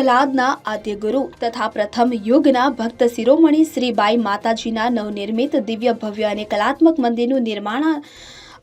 પ્રહલાદના આદ્ય ગુરુ તથા પ્રથમ યુગના ભક્ત શિરોમણી શ્રીબાઈ માતાજીના નવનિર્મિત દિવ્ય ભવ્ય અને કલાત્મક મંદિરનું નિર્માણ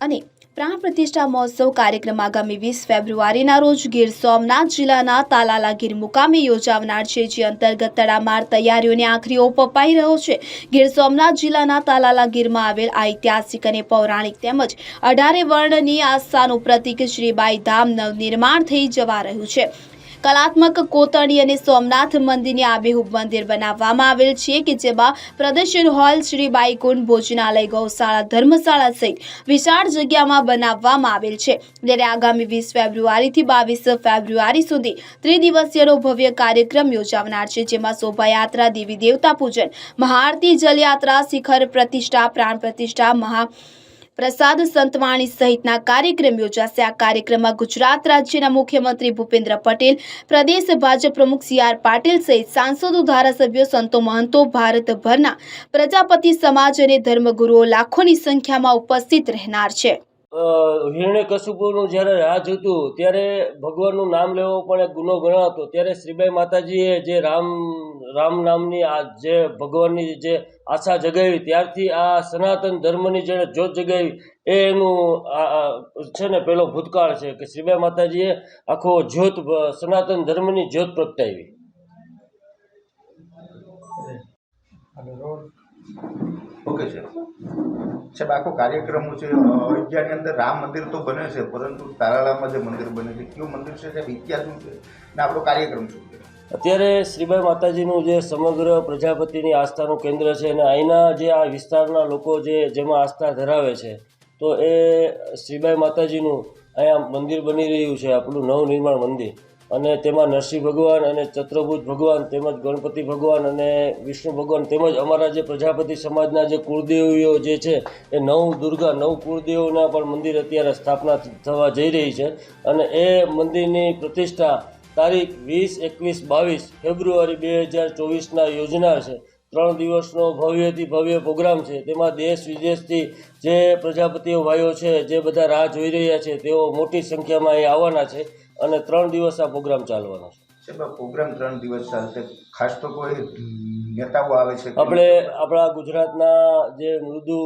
અને પ્રાણ પ્રતિષ્ઠા મહોત્સવ કાર્યક્રમ આગામી વીસ ફેબ્રુઆરીના રોજ ગીર સોમનાથ જિલ્લાના તાલાલા ગીર મુકામે યોજાવનાર છે, જે અંતર્ગત તડામાર તૈયારીઓને આખરી ઓપ અપાઈ રહ્યો છે. ગીર સોમનાથ જિલ્લાના તાલાલા ગીરમાં આવેલ ઐતિહાસિક અને પૌરાણિક તેમજ અઢારે વર્ણની આસ્થાનું પ્રતીક શ્રીબાઈ ધામ નવનિર્માણ થઈ જવા રહ્યું છે. કલાત્મક કોતરણી અને સોમનાથ મંદિરની આબેહૂબ મંદિર બનાવવામાં આવેલ છે કે જેમાં પ્રદર્શન હોલ શ્રી બાઈકુંડ ભોજનાલય ગૌશાળા ધર્મશાળા સહિત વિશાળ જગ્યામાં બનાવવામાં આવેલ છે. જ્યારે આગામી વીસ ફેબ્રુઆરીથી બાવીસ ફેબ્રુઆરી સુધી ત્રિદિવસીયનો ભવ્ય કાર્યક્રમ યોજાવનાર છે, જેમાં શોભાયાત્રા, દેવી દેવતા પૂજન, મહાઆરતી, જલયાત્રા, શિખર પ્રતિષ્ઠા, પ્રાણ પ્રતિષ્ઠા, મહા પ્રસાદ સંતવાણી સહિતના કાર્યક્રમ યોજાશે. આ કાર્યક્રમમાં ગુજરાત રાજ્યના મુખ્યમંત્રી ભૂપેન્દ્ર પટેલ, પ્રદેશ ભાજપ પ્રમુખ સી આર પાટીલ સહિત સાંસદો, ધારાસભ્યો, સંતો મહંતો, ભારતભરના પ્રજાપતિ સમાજ અને ધર્મગુરુઓ લાખોની સંખ્યામાં ઉપસ્થિત રહેનાર છે. હિરણ્ય કશુપુનું જ્યારે રાજ હતું, ત્યારે ભગવાનનું નામ લેવો પણ એક ગુનો ગણાતો. ત્યારે શ્રીબાઈ માતાજીએ જે રામ રામ નામની આ જે ભગવાનની જે આશા જગાવી, ત્યારથી આ સનાતન ધર્મની જેણે જ્યોત જગાવી, એ એનું છે ને પેલો ભૂતકાળ છે કે શ્રીબાઈ માતાજીએ આખો જ્યોત, સનાતન ધર્મની જ્યોત પ્રગટાવી. ઓકે છે સાહેબ, આખો કાર્યક્રમ છે અયોધ્યાની અંદર રામ મંદિર તો બને છે, પરંતુ તારાલામાં જે મંદિર બને છે, કયું મંદિર છે, સાહેબ? ઇતિહાસ છે? ને આપણો કાર્યક્રમ શું છે? અત્યારે શ્રીબાઈ માતાજીનું જે સમગ્ર પ્રજાપતિની આસ્થાનું કેન્દ્ર છે અને અહીંના જે આ વિસ્તારના લોકો જે, જેમાં આસ્થા ધરાવે છે, તો એ શ્રીબાઈ માતાજીનું અહીંયા મંદિર બની રહ્યું છે, આપણું નવનિર્માણ મંદિર. અને તેમાં નરસિંહ ભગવાન અને ચત્રભુજ ભગવાન તેમજ ગણપતિ ભગવાન અને વિષ્ણુ ભગવાન તેમજ અમારા જે પ્રજાપતિ સમાજના જે કુળદેવીઓ જે છે, એ નવ દુર્ગા, નવ કુળદેવોના પણ મંદિર અત્યારે સ્થાપના થવા જઈ રહી છે. અને એ મંદિરની પ્રતિષ્ઠા તારીખ વીસ, એકવીસ, બાવીસ ફેબ્રુઆરી બે હજાર ચોવીસના યોજનાર છે. ત્રણ દિવસનો ભવ્યથી ભવ્ય પ્રોગ્રામ છે. તેમાં દેશ વિદેશથી જે પ્રજાપતિઓ ભાઈઓ છે, જે બધા રાહ જોઈ રહ્યા છે, તેઓ મોટી સંખ્યામાં અહીં આવવાના છે. અને ત્રણ દિવસ આ પ્રોગ્રામ ચાલવાનો છે. પ્રોગ્રામ ત્રણ દિવસ ચાલશે. ખાસ તો કોઈ નેતાઓ આવે છે આપણે આપણા ગુજરાતના જે મૃદુ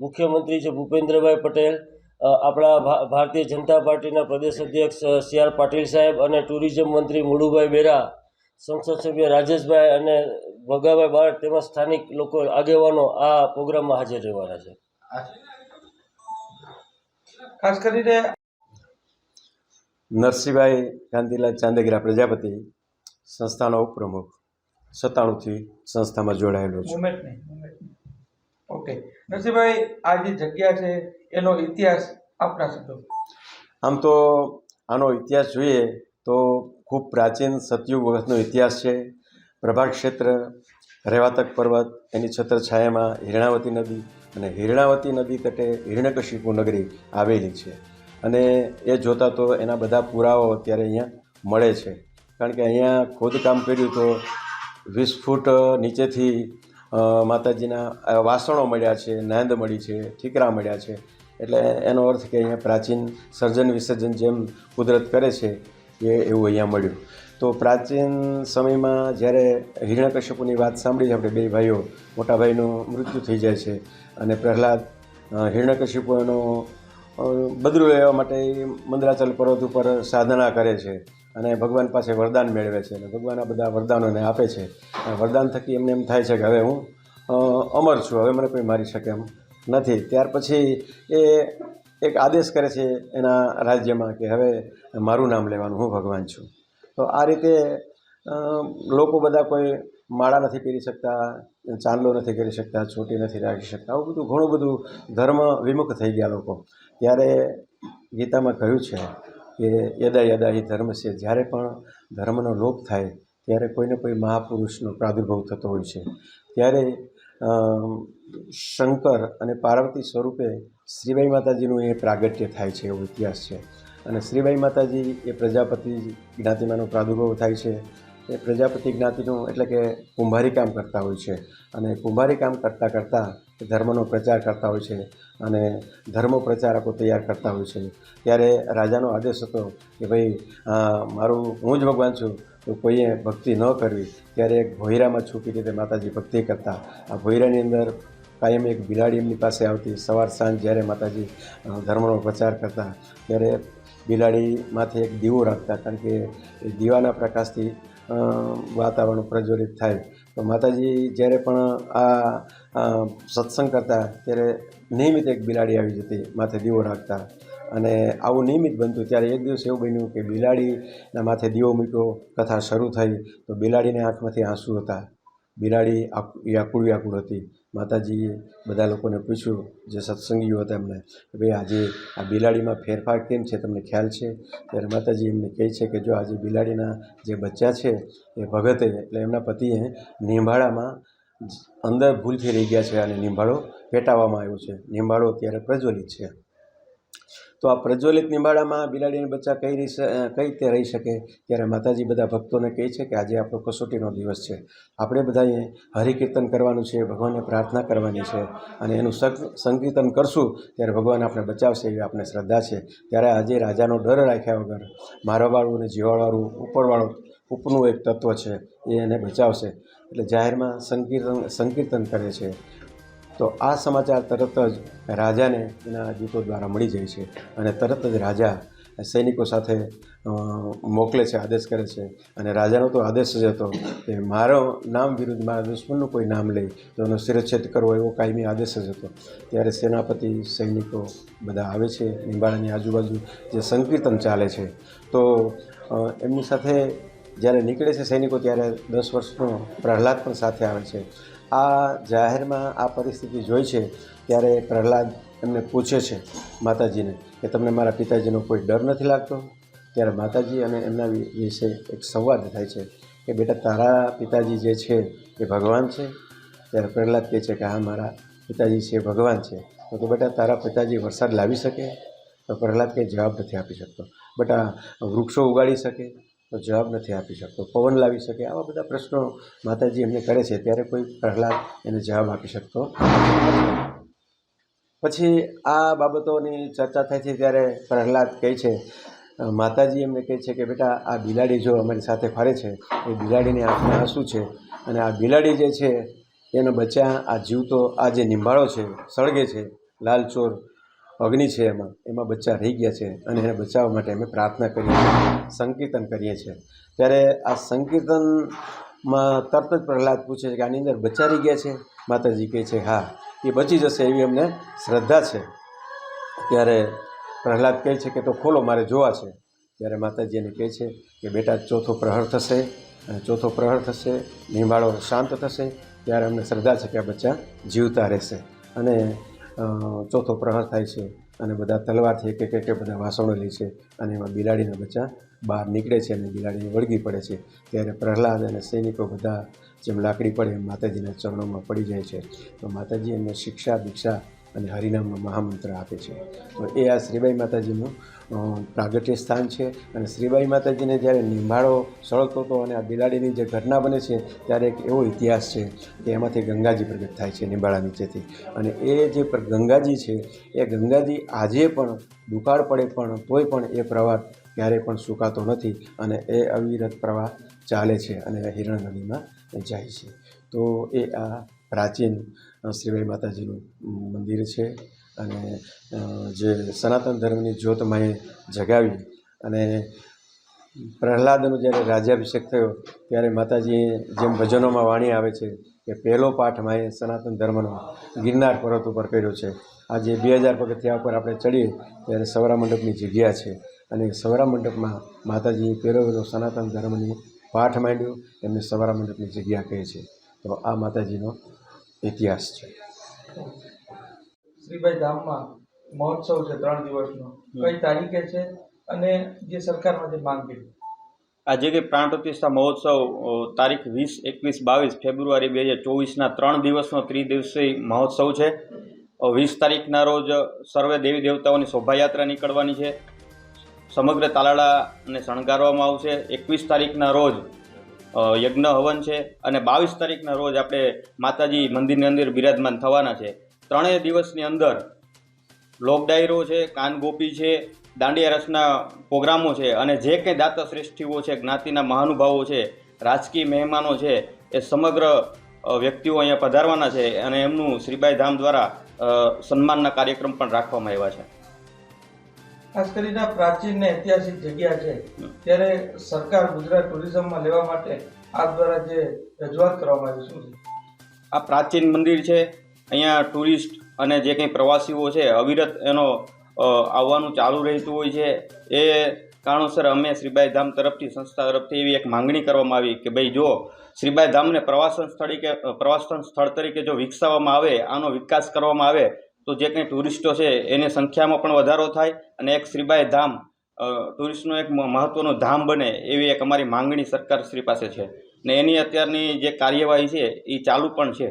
મુખ્યમંત્રી છે ભૂપેન્દ્રભાઈ પટેલ આપણા ભારતીય જનતા પાર્ટીના પ્રદેશ અધ્યક્ષ સી આર પાટીલ સાહેબ અને ટુરિઝમ મંત્રી મુળુભાઈ બેરા સંસદ સભ્ય રાજેશભાઈ અને ભગાભાઈ બારડ તેમજ સ્થાનિક લોકો આગેવાનો આ પ્રોગ્રામમાં હાજર રહેવાના છે. ખાસ કરીને નરસિંહભાઈ કાંતિલાલ ચાંદેગરા પ્રજાપતિ સંસ્થાનો ઉપપ્રમુખ. સત્તાણુંથી સંસ્થામાં જોડાયેલો છું. ઓકે નરસિંહભાઈ આ જે જગ્યા છે એનો ઇતિહાસ આપણા શબ્દો આમ તો આનો ઇતિહાસ જોઈએ તો ખૂબ પ્રાચીન સતયુગ વખતનો ઇતિહાસ છે. પ્રભાત ક્ષેત્ર રેવાતક પર્વત એની છત્રછાયામાં હિરણાવતી નદી અને હિરણાવતી નદી તટે હિરણકશિપુ નગરી આવેલી છે. અને એ જોતાં તો એના બધા પુરાવાઓ અત્યારે અહીંયા મળે છે. કારણ કે અહીંયા ખોદકામ કર્યું તો વીસ ફૂટ નીચેથી માતાજીના વાસણો મળ્યા છે, નાંદ મળી છે, ઠીકરા મળ્યા છે. એટલે એનો અર્થ કે અહીંયા પ્રાચીન સર્જન વિસર્જન જેમ કુદરત કરે છે, એ એવું અહીંયા મળ્યું. તો પ્રાચીન સમયમાં જ્યારે હિરણ્યકશ્યપુની વાત સાંભળી આપણે બે ભાઈઓ, મોટા ભાઈનું મૃત્યુ થઈ જાય છે અને પ્રહલાદ હિરણ્યકશ્યપુ એનો બદલું લેવા માટે એ મંદરાચલ પર્વત ઉપર સાધના કરે છે અને ભગવાન પાસે વરદાન મેળવે છે અને ભગવાન આ બધા વરદાનોને આપે છે. વરદાન થકી એમને એમ થાય છે કે હવે હું અમર છું, હવે મને કોઈ મારી શકે એમ નથી. ત્યાર પછી એ એક આદેશ કરે છે એના રાજ્યમાં કે હવે મારું નામ લેવાનું, હું ભગવાન છું. તો આ રીતે લોકો બધા કોઈ માળા નથી પહેરી શકતા, ચાંદલો નથી કરી શકતા, ચોટી નથી રાખી શકતા, આવું બધું ઘણું બધું ધર્મ વિમુખ થઈ ગયા લોકો. ત્યારે ગીતામાં કહ્યું છે કે યદા યદા ધર્મ છે જ્યારે પણ ધર્મનો લોપ થાય, ત્યારે કોઈને કોઈ મહાપુરુષનો પ્રાદુર્ભાવ થતો હોય છે. ત્યારે શંકર અને પાર્વતી સ્વરૂપે શ્રીબાઈ માતાજીનું એ પ્રાગટ્ય થાય છે, એવો ઇતિહાસ છે. અને શ્રીબાઈ માતાજી એ પ્રજાપતિ જ્ઞાતિમાંનો પ્રાદુર્ભાવ થાય છે. એ પ્રજાપતિ જ્ઞાતિનું એટલે કે કુંભારી કામ કરતા હોય છે. અને કુંભારી કામ કરતાં કરતાં ધર્મનો પ્રચાર કરતા હોય છે અને ધર્મ પ્રચારકો તૈયાર કરતા હોય છે. ત્યારે રાજાનો આદેશ હતો કે ભાઈ મારું, હું જ ભગવાન છું, તો કોઈએ ભક્તિ ન કરવી. ત્યારે એક ભોયરામાં છૂપી રીતે માતાજી ભક્તિ કરતા. આ ભોયરાની અંદર કાયમ એક બિલાડી એમની પાસે આવતી. સવાર સાંજ જ્યારે માતાજી ધર્મનો પ્રચાર કરતા, ત્યારે બિલાડીમાંથી એક દીવો રાખતા. કારણ કે એ દીવાના પ્રકાશથી વાતાવરણ પ્રજ્વલિત થાય. તો માતાજી જ્યારે પણ આ સત્સંગ કરતા ત્યારે નિયમિત એક બિલાડી આવી જતી, માથે દીવો રાખતા. અને આવું નિયમિત બનતું, ત્યારે એક દિવસ એવું બન્યું કે બિલાડીના માથે દીવો મૂક્યો, કથા શરૂ થઈ, તો બિલાડીની આંખમાંથી આંસુ હતા. બિલાડી વ્યાકુળ વ્યાકુળ હતી. માતાજીએ બધા લોકોને પૂછ્યું, જે સત્સંગીઓ હતા એમને, કે ભાઈ આજે આ બિલાડીમાં ફેરફાર કેમ છે, તમને ખ્યાલ છે? ત્યારે માતાજી એમને કહે છે કે જો આજે બિલાડીના જે બચ્ચા છે, એ ભગતે, એટલે એમના પતિએ નિંભાળામાં અંદર ભૂલથી રહી ગયા છે અને નિંભાળો પેટાવવામાં આવ્યો છે. નિંભાળો અત્યારે પ્રજ્વલિત છે. તો આ પ્રજ્વલિત નિંબાળામાં બિલાડીના બચ્ચા કઈ રીતે કઈ રીતે રહી શકે? ત્યારે માતાજી બધા ભક્તોને કહે છે કે આજે આપણો કસોટીનો દિવસ છે. આપણે બધાએ હરિકીર્તન કરવાનું છે, ભગવાનને પ્રાર્થના કરવાની છે અને એનું સંક- સંકીર્તન કરશું ત્યારે ભગવાન આપણે બચાવશે એવી આપણે શ્રદ્ધા છે. ત્યારે આજે રાજાનો ડર રાખ્યા વગર મારવાવાળું અને જીવાવાળું ઉપરવાળું ઉપનું એક તત્વ છે, એ એને બચાવશે. એટલે જાહેરમાં સંકીર્તન સંકીર્તન કરે છે. તો આ સમાચાર તરત જ રાજાને એના દૂતો દ્વારા મળી જાય છે અને તરત જ રાજા સૈનિકો સાથે મોકલે છે, આદેશ કરે છે. અને રાજાનો તો આદેશ જ હતો કે મારો નામ વિરુદ્ધ, મારા દુશ્મનનું કોઈ નામ લે, તો એનો શિરચ્છેદ કરવો એવો કાયમી આદેશ જ હતો. ત્યારે સેનાપતિ, સૈનિકો બધા આવે છે, નિંબાળાની આજુબાજુ જે સંકીર્તન ચાલે છે. તો એમની સાથે જ્યારે નીકળે છે સૈનિકો ત્યારે દસ વર્ષનો પ્રહલાદ પણ સાથે આવે છે. આ જાહેરમાં આ પરિસ્થિતિ જોઈ છે ત્યારે પ્રહલાદ એમને પૂછે છે માતાજીને કે તમને મારા પિતાજીનો કોઈ ડર નથી લાગતો? ત્યારે માતાજી અને એમના વિશે એક સંવાદ થાય છે કે બેટા તારા પિતાજી જે છે એ ભગવાન છે? ત્યારે પ્રહલાદ કહે છે કે હા, મારા પિતાજી છે ભગવાન છે. તો કે બેટા તારા પિતાજી વરસાદ લાવી શકે? તો પ્રહલાદ કંઈ જવાબ નથી આપી શકતો. બેટા વૃક્ષો ઉગાડી શકે? જવાબ નથી આપી શકતો. પવન લાવી શકે. આવા બધા પ્રશ્નો માતાજી એમને કરે છે. ત્યારે કોઈ પ્રહલાદ એને જવાબ આપી શકતો પછી આ બાબતોની ચર્ચા થાય છે ત્યારે પ્રહલાદ કહે છે માતાજી એમને કહે છે કે, બેટા, આ બિલાડી જો અમારી સાથે ફરે છે, એ બિલાડીની આંખમાં આંસુ છે અને આ બિલાડી જે છે, એનો બચ્યા આ જીવતો, આ જે નિંભાળો છે, સળગે છે લાલચોર અગ્નિ છે એમાં. એમાં બચ્ચા રહી ગયા છે અને એને બચાવવા માટે અમે પ્રાર્થના કરીએ છીએ, સંકીર્તન કરીએ છીએ. ત્યારે આ સંકીર્તનમાં તરત જ પ્રહલાદ પૂછે છે કે આની અંદર બચ્ચા રહી ગયા છે? માતાજી કહે છે, હા, એ બચી જશે એવી અમને શ્રદ્ધા છે. ત્યારે પ્રહલાદ કહે છે કે, તો ખોલો, મારે જોવા છે. ત્યારે માતાજી એને કહે છે કે, બેટા, ચોથો પ્રહર થશે અને ચોથો પ્રહર થશે નિંબાળો શાંત થશે. ત્યારે અમને શ્રદ્ધા છે કે આ બચ્ચા જીવતા રહેશે. અને ચોથો પ્રહાર થાય છે અને બધા તલવારથી એક એક બધા વાસણો લે છે અને એમાં બિલાડીના બચ્ચા બહાર નીકળે છે અને બિલાડીને વળગી પડે છે. ત્યારે પ્રહલાદ અને સૈનિકો બધા જેમ લાકડી પડે એમ માતાજીના ચરણોમાં પડી જાય છે. તો માતાજી એમને શિક્ષા, દીક્ષા અને હરિનામનો મહામંત્ર આપે છે. તો એ આ શ્રીબાઈ માતાજીનું પ્રાગટ્ય સ્થાન છે. અને શ્રીબાઈ માતાજીને જ્યારે નિંભાળો સળગતો હતો અને આ બિલાડીની જે ઘટના બને છે, ત્યારે એક એવો ઇતિહાસ છે કે એમાંથી ગંગાજી પ્રગટ થાય છે નિંબાળા નીચેથી. અને એ જે ગંગાજી છે, એ ગંગાજી આજે પણ દુકાળ પડે પણ તોય પણ એ પ્રવાહ ક્યારેય પણ સુકાતો નથી અને એ અવિરત પ્રવાહ ચાલે છે અને હિરણ નદીમાં જાય છે. તો એ આ પ્રાચીન અ, માતાજીનું મંદિર છે અને જે સનાતન ધર્મની જ્યોતમાં એ જગાવી અને પ્રહલાદનો જ્યારે રાજ્યાભિષેક થયો ત્યારે માતાજીએ જેમ ભજનોમાં વાણી આવે છે કે પહેલો પાઠ માએ સનાતન ધર્મનો ગિરનાર પર્વત ઉપર કર્યો છે. આજે બે હજાર પગથિયા ઉપર આપણે ચડીએ ત્યારે સવરા મંડપની જગ્યા છે અને સવરા મંડપમાં માતાજીએ પહેલો સનાતન ધર્મની પાઠ માંડ્યો એમને સવરા મંડપની જગ્યા કહે છે. તો આ માતાજીનો ઇતિહાસ છે. શ્રીભાઈ ધામમાં મહોત્સવ છે ત્રણ દિવસનો. કઈ તારીખે છે અને જે સરકારમાંથી માંગ કરી? આજે કે પ્રાણ પ્રતિષ્ઠા મહોત્સવ તારીખ વીસ એકવીસ બાવીસ ફેબ્રુઆરી બે હજાર ચોવીસના ત્રણ દિવસનો ત્રિદિવસીય મહોત્સવ છે. વીસ તારીખના રોજ સર્વે દેવી દેવતાઓની શોભાયાત્રા નીકળવાની છે. સમગ્ર તાલાળાને શણગારવામાં આવશે. એકવીસ તારીખના રોજ યજ્ઞ હવન છે અને બાવીસ તારીખના રોજ આપણે માતાજી મંદિરની અંદર બિરાજમાન થવાના છે. ત્રણેય દિવસની અંદર લોક ડાયરો છે કાન ગોપી છે, દાંડિયા રસના પ્રોગ્રામો છે અને જે કંઈ દાતા શ્રેષ્ઠીઓ છે, જ્ઞાતિના મહાનુભાવો છે, રાજકીય મહેમાનો છે, એ સમગ્ર વ્યક્તિઓ અહીંયા પધારવાના છે અને એમનું શ્રીબાઈ ધામ દ્વારા સન્માનના કાર્યક્રમ પણ રાખવામાં આવ્યા છે. ખાસ કરીને પ્રાચીન ને ઐતિહાસિક જગ્યા છે, ત્યારે સરકાર ગુજરાત ટુરિઝમમાં લેવા માટે આ દ્વારા જે રજૂઆત કરવામાં આવી શું છે? આ પ્રાચીન મંદિર છે, અહીંયા ટુરિસ્ટ અને જે કંઈ પ્રવાસીઓ છે, અવિરત એનો આવવાનું ચાલુ રહેતું હોય છે. એ કારણોસર અમે શ્રીબાઈ ધામ તરફથી, સંસ્થા તરફથી એવી એક માંગણી કરવામાં આવી કે ભાઈ જો શ્રીબાઈ ધામને પ્રવાસન તરીકે પ્રવાસન સ્થળ તરીકે જો વિકસાવવામાં આવે, આનો વિકાસ કરવામાં આવે તો જે કંઈ ટુરિસ્ટો છે એની સંખ્યામાં પણ વધારો થાય અને એક શ્રીબાઈ ધામ ટુરિસ્ટનું એક મહત્ત્વનું ધામ બને એવી એક અમારી માંગણી સરકાર શ્રી પાસે છે. ને એની અત્યારની જે કાર્યવાહી છે એ ચાલુ પણ છે.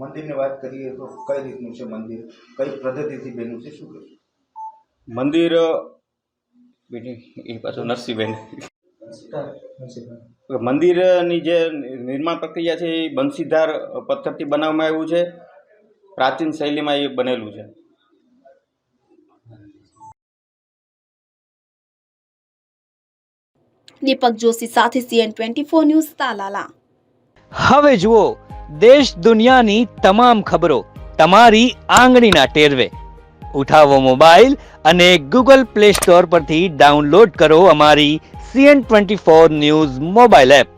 મંદિરની વાત કરીએ તો કઈ રીતનું છે મંદિર? કઈ પદ્ધતિથી બન્યું છે શું કહેશો મંદિર બીજી એ પાછું નરસિંહબેન. મંદિરની જે નિર્માણ પ્રક્રિયા છે એ બંસીધાર પથ્થરથી બનાવવામાં આવ્યું છે. પ્રાચીન શૈલીમાં એ બનેલું છે. દીપક જોશી સાથે CN twenty four news Talala. હવે જુઓ દેશ દુનિયાની તમામ ખબરો તમારી આંગળીના ટેરવે. ઉઠાવો મોબાઈલ અને ગૂગલ પ્લે સ્ટોર પરથી ડાઉનલોડ કરો અમારી CN twenty four news mobile app.